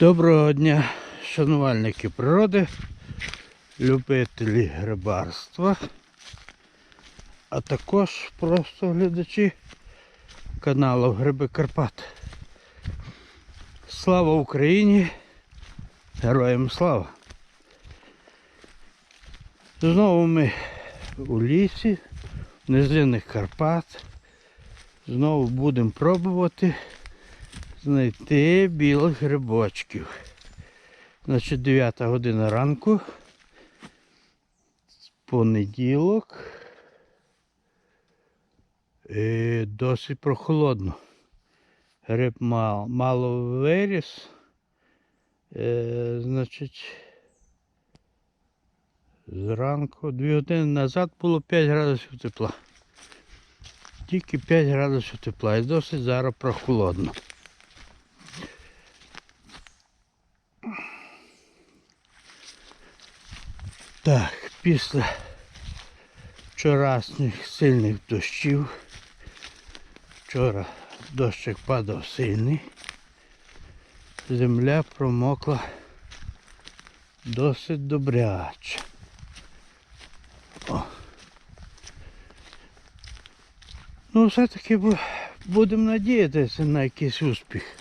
Доброго дня, шанувальники природи, любителі рибарства, а також просто глядачі каналу Гриби Карпат. Слава Україні! Героям слава! Знову ми у лісі, в низинних Карпат. Знову будемо пробувати знайти білих грибочків. Значить 9 година ранку. Понеділок. І досить прохолодно. Гриб мало, мало виріс. Е, значить, зранку, 2 години назад було 5 градусів тепла. Тільки 5 градусів тепла і досить зараз прохолодно. Так, після вчорашніх сильних дощів. Вчора дощик падав сильний. Земля промокла досить добряче. О. Ну, все-таки будемо надіятися на якийсь успіх.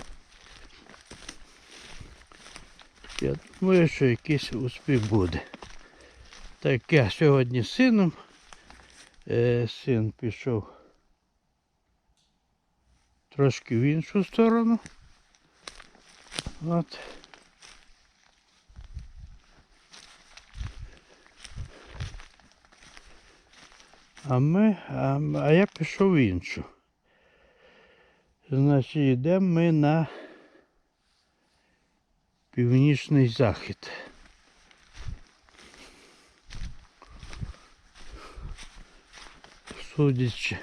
Я думаю, що якийсь успіх буде. Так я сьогодні з сином. Е, син пішов трошки в іншу сторону. От. А ми, а, а я пішов в іншу. Значить, йдемо ми на північний захід. Судячи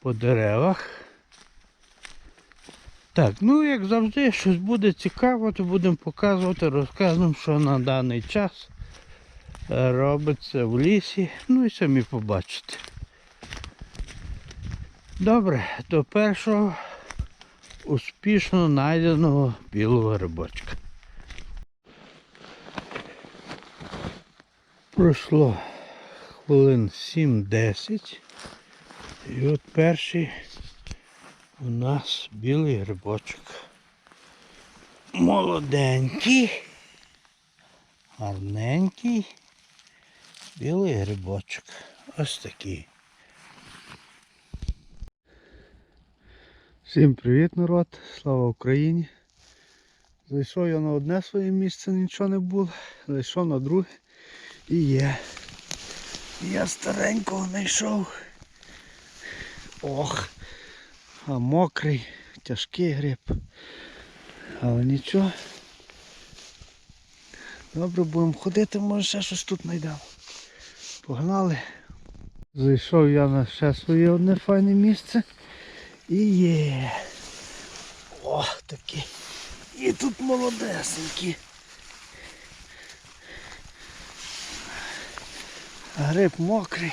по деревах. Так, ну як завжди, щось буде цікаво, то будемо показувати, розказуємо, що на даний час е, робиться в лісі. Ну і самі побачите. Добре, до першого успішно знайденого білого рибочка. Пройшло хвилин 7-10. І от перший у нас білий грибочок. Молоденький, гарненький, білий грибочок. Ось такий. Всім привіт, народ! Слава Україні! Зайшов я на одне своє місце, нічого не було. Зайшов на друге і є. Я старенького знайшов. Ох, а мокрий, тяжкий гриб. Але нічого. Добре будемо ходити, може ще щось тут знайдемо. Погнали. Зайшов я на ще своє одне файне місце. І є. О, такі. І тут молодесенькі. Гриб мокрий.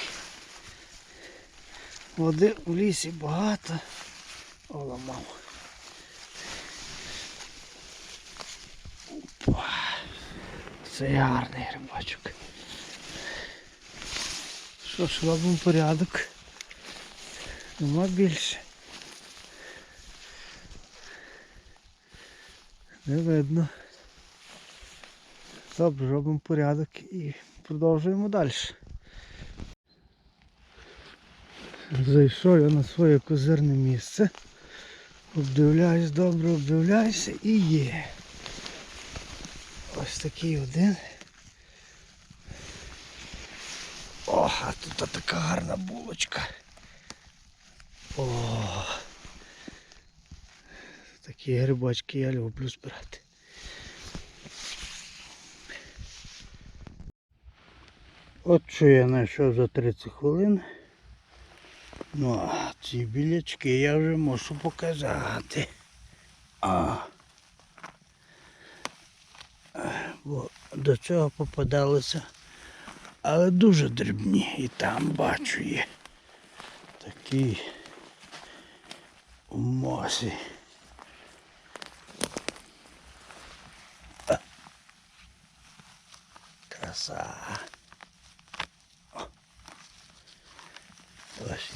Води в лісі багато. Оламав. Опа. Це гарний грибочок. Що ж, робимо порядок. Нема більше. Не видно. Добре, робимо порядок і продовжуємо далі. Зайшов я на своє козирне місце. Обдивляюсь, добре обдивляюся і є. Ось такий один. О, а тут така гарна булочка. О, такі грибочки я люблю збирати. От що я знайшов за 30 хвилин. Ну а ці білячки я вже можу показати. А. Бо до цього попадалися, але дуже дрібні. І там бачу є Такі у мосі. Краса. Ось.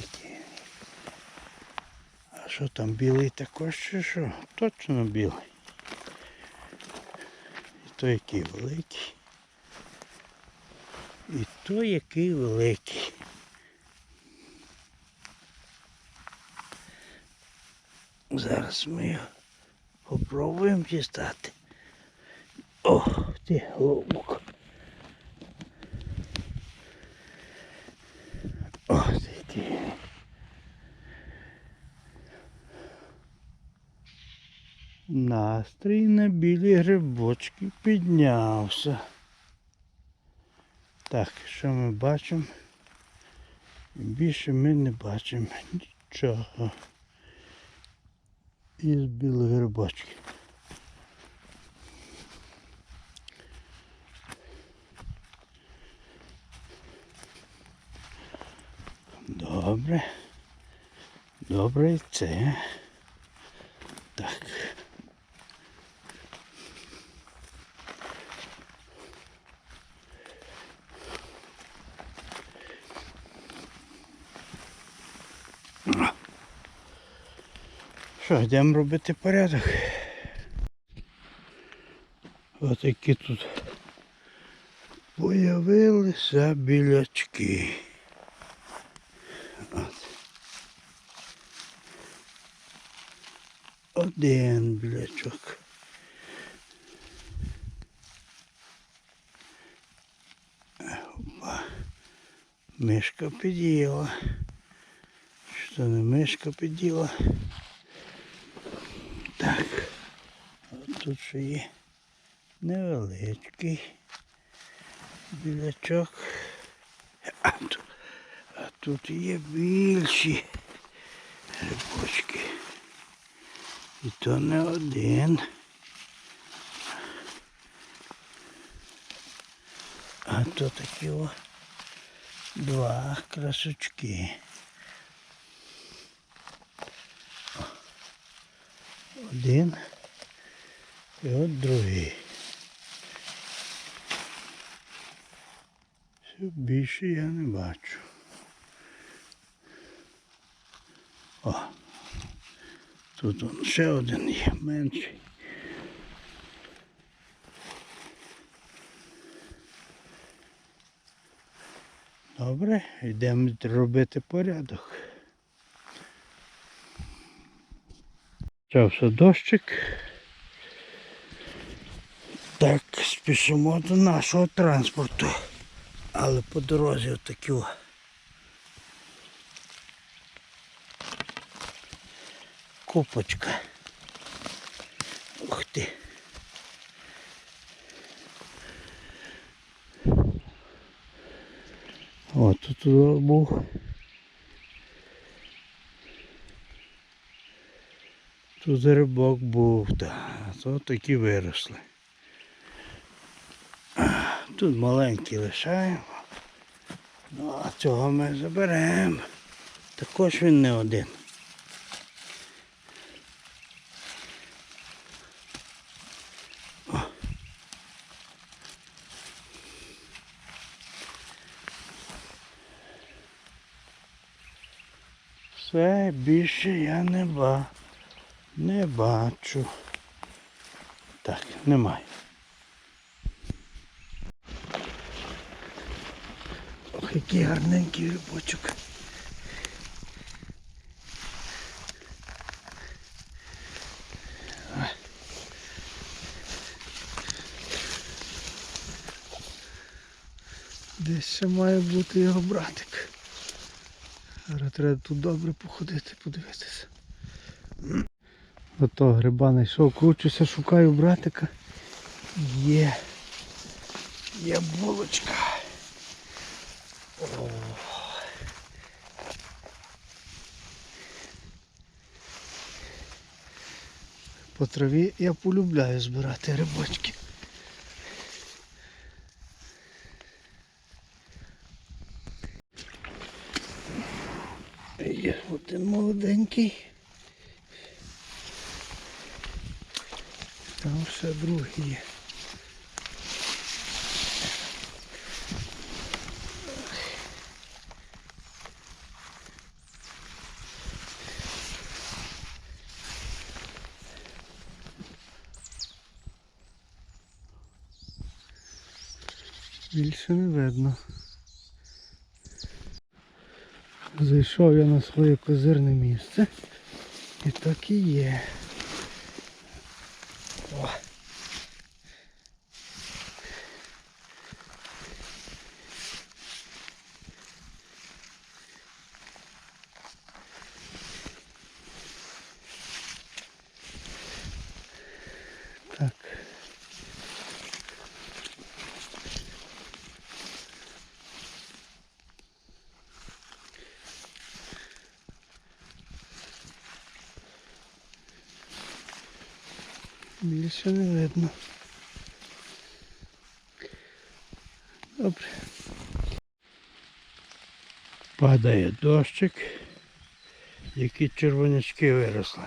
А що там білий також чи що? Точно білий. І то який великий. І то який великий. Зараз ми його попробуємо дістати. О, ти голубок. О, ти ти. Настрій на білі грибочки піднявся. Так, що ми бачимо? Більше ми не бачимо нічого із білої грибочки. Добре. Добре це. Що, йдемо робити порядок. Ось які тут появилися білячки. От. Один білячок. Опа. Мишка під'їла. Що не мишка під'їла? Так. От тут ще є невеличкий білячок. А тут, а тут є більші грибочки. І то не один. А то такі о два красочки. Один і от другий. Все більше я не бачу. О, тут он ще один є, менший. Добре, йдемо робити порядок. Почався дощик. Так, спішимо до нашого транспорту. Але по дорозі отакі. Купочка. Ух ти. О, тут був. Тут рибок був, так, то такі виросли. Тут маленький лишаємо. Ну, а цього ми заберемо. Також він не один. Все, більше я не ба. Не бачу. Так, немає. Який гарненький рибочок. А. Десь ще має бути його братик. Зараз треба тут добре походити, подивитися. Ото гриба знайшов, кручуся, шукаю братика. Є. Є булочка. По траві я полюбляю збирати рибочки. Є один молоденький. Там ще другий є. Більше не видно. Зайшов я на своє козирне місце. І так і є. Більше не видно. Добре. Падає дощик. Які червонячки виросли.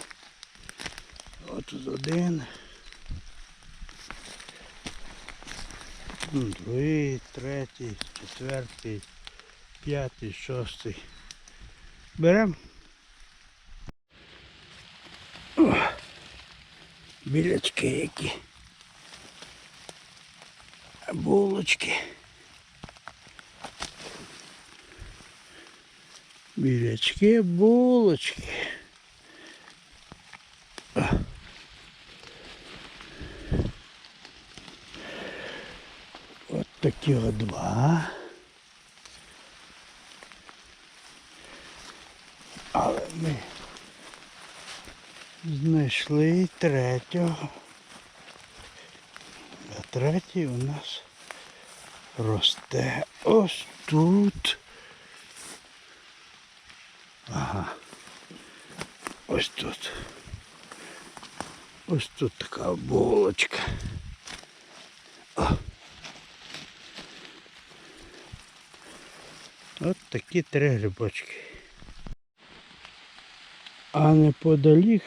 От тут один. Другий, третій, четвертий, п'ятий, шостий. Берем. О, Білячки які. Булочки. Білячки, булочки. От такі от два. Але ми знайшли третього. А третій у нас росте ось тут. Ага. Ось тут. Ось тут така булочка. О. От такі три грибочки. А неподалік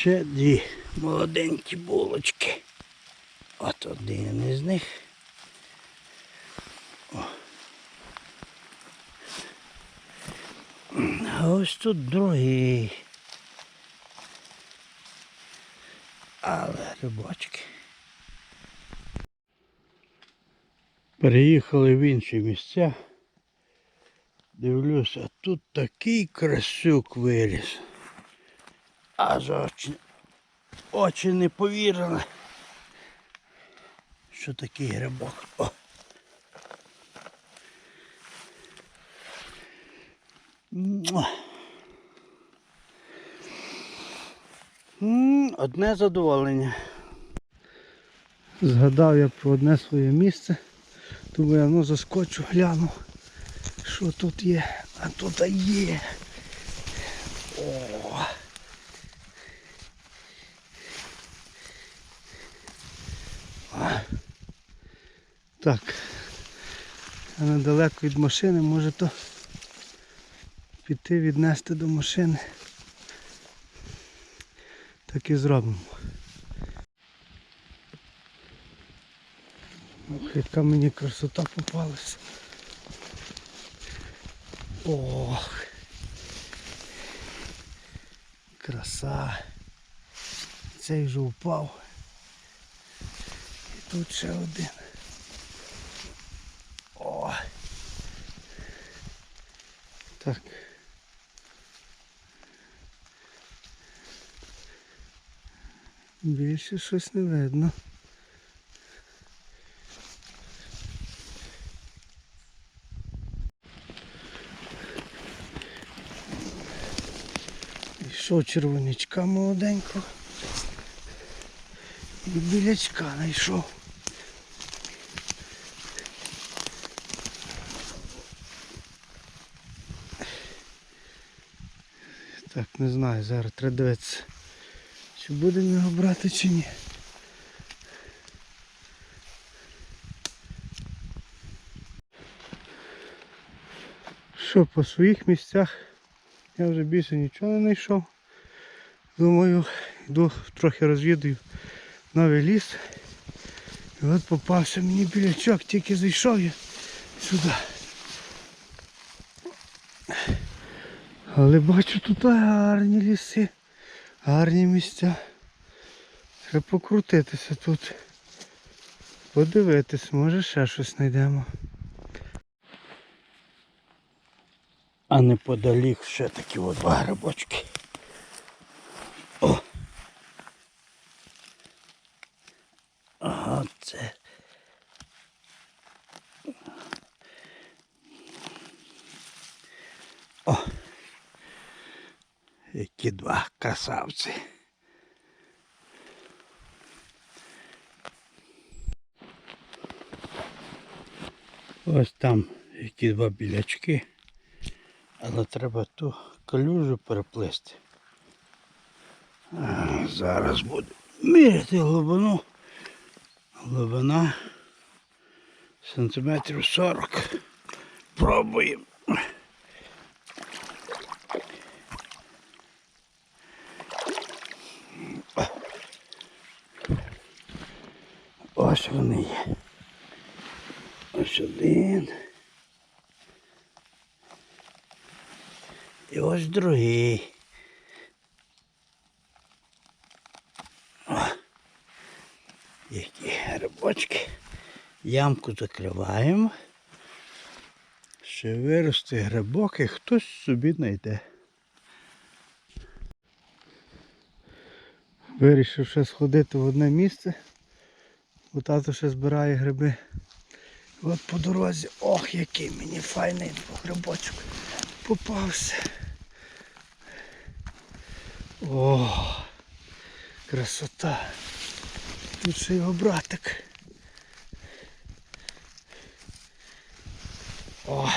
ще дві молоденькі булочки. От один із них. О. А ось тут другий. Але рибочки. Переїхали в інші місця. Дивлюся, тут такий красюк виріс. Аж очі, очі не повірили, що такий грибок. О. Одне задоволення. Згадав я про одне своє місце. Думаю, ну заскочу, гляну, що тут є. А тут є. О. А. Так. А недалеко від машини може то піти віднести до машини. Так і зробимо. Ох, яка мені красота попалася. Ох. Краса. Цей вже впав. І тут ще один. Більше щось не видно. Йшов червонячка молоденького. І білячка знайшов. Так, не знаю, зараз треба дивитися. Чи будемо його брати чи ні. Що, по своїх місцях я вже більше нічого не знайшов. Думаю, йду трохи розвідую новий ліс. І от попався мені білячок, тільки зайшов я сюди. Але бачу тут гарні ліси, гарні місця. Треба покрутитися тут. Подивитись, може ще щось знайдемо. А неподалік ще такі от два грибочки. О! Ага. О! Які два красавці. Ось там які два білячки. Але треба ту калюжу переплисти. А, зараз буду міряти глибину. Глибина сантиметрів 40. Пробуємо. Ось вони є. Ось один. І ось другий. О, які грибочки. Ямку закриваємо. Ще виросте грибок і хтось собі знайде. Вирішив ще сходити в одне місце. Бо тато ще збирає гриби. От по дорозі, ох, який мені файний грибочок попався. О, красота. Тут ще його братик. О.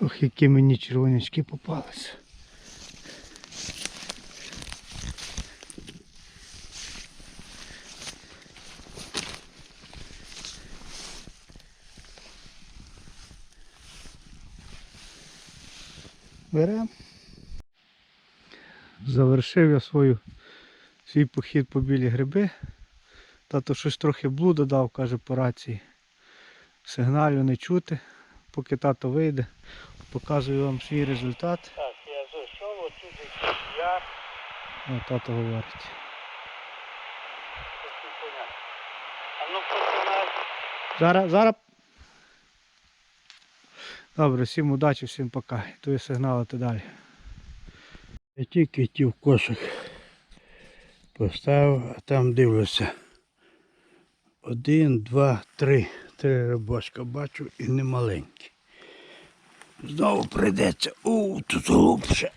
Ох, які мені червонячки попалися. Берем. Завершив я свою, свій похід по білі гриби. Тато щось трохи блуда дав, каже по рації. Сигналю не чути, поки тато вийде. Показую вам свій результат. Так, я зайшов, отут якийсь яр. О, тато говорить. Ну. Зараз, зараз. Добре, всім удачі, всім пока. Я сигналити далі. Я тільки ті в кошик поставив, а там дивлюся. Один, два, три. Три рибочка бачу і не маленькі. Знову прийдеться. У, тут глубше.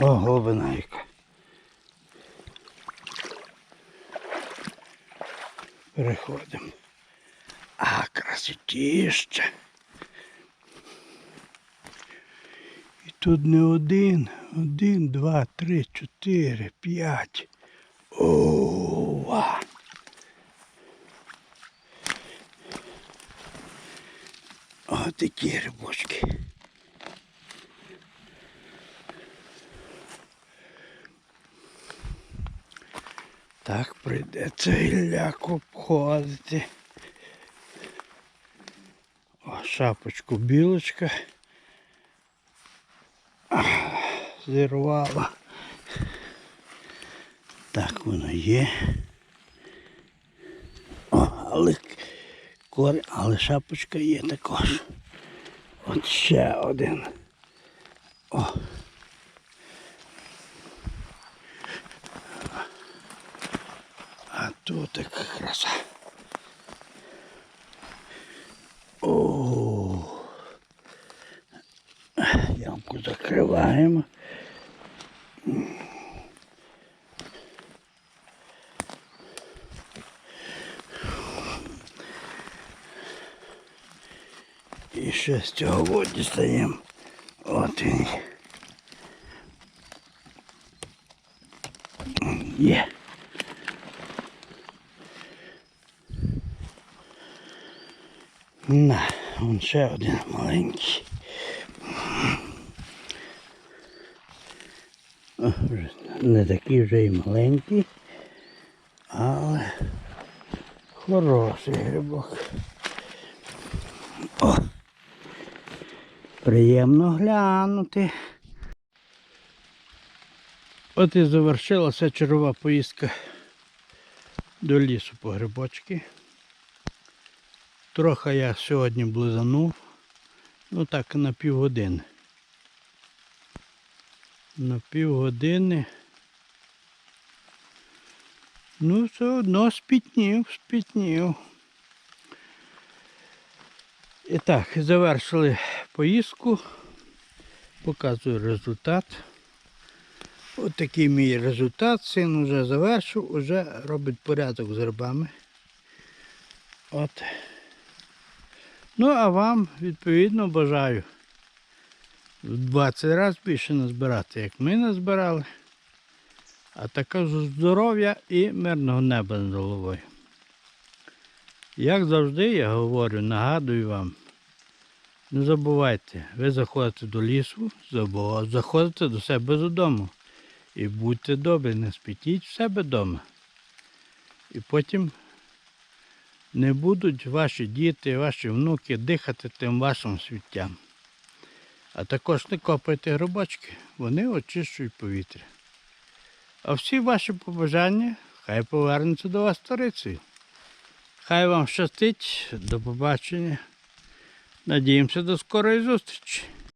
О, глибина яка. Переходимо. А, красотіще. Тут не один, один, два, три, чотири, п'ять. Ова! О, такі грибочки. Так прийдеться гілляк обходити. О, шапочку білочка. Зірвала. Так воно є. О, але кор... але шапочка є також. От ще один. О. А тут така краса. О. Ямку закриваємо. І ще з цього от дістаємо. От він. Є. На, вон ще один маленький. Не такий вже і маленький, але хороший грибок. Приємно глянути. От і завершилася чергова поїздка до лісу по грибочки. Трохи я сьогодні близанув. Ну так, на півгодини. На півгодини. Ну, все одно спітнів, спітнів. І так, завершили поїздку. Показую результат. Ось такий мій результат. Син вже завершив, вже робить порядок з грибами. От. Ну, а вам, відповідно, бажаю в 20 разів більше назбирати, як ми назбирали. А також здоров'я і мирного неба над головою. Як завжди, я говорю, нагадую вам, не забувайте, ви заходите до лісу, заходите до себе додому. І будьте добрі, не спітіть в себе вдома. І потім не будуть ваші діти, ваші внуки дихати тим вашим світтям. А також не копайте грибочки, вони очищують повітря. А всі ваші побажання хай повернуться до вас сторицею. Хай вам щастить, до побачення. Надіємося до скорої зустрічі.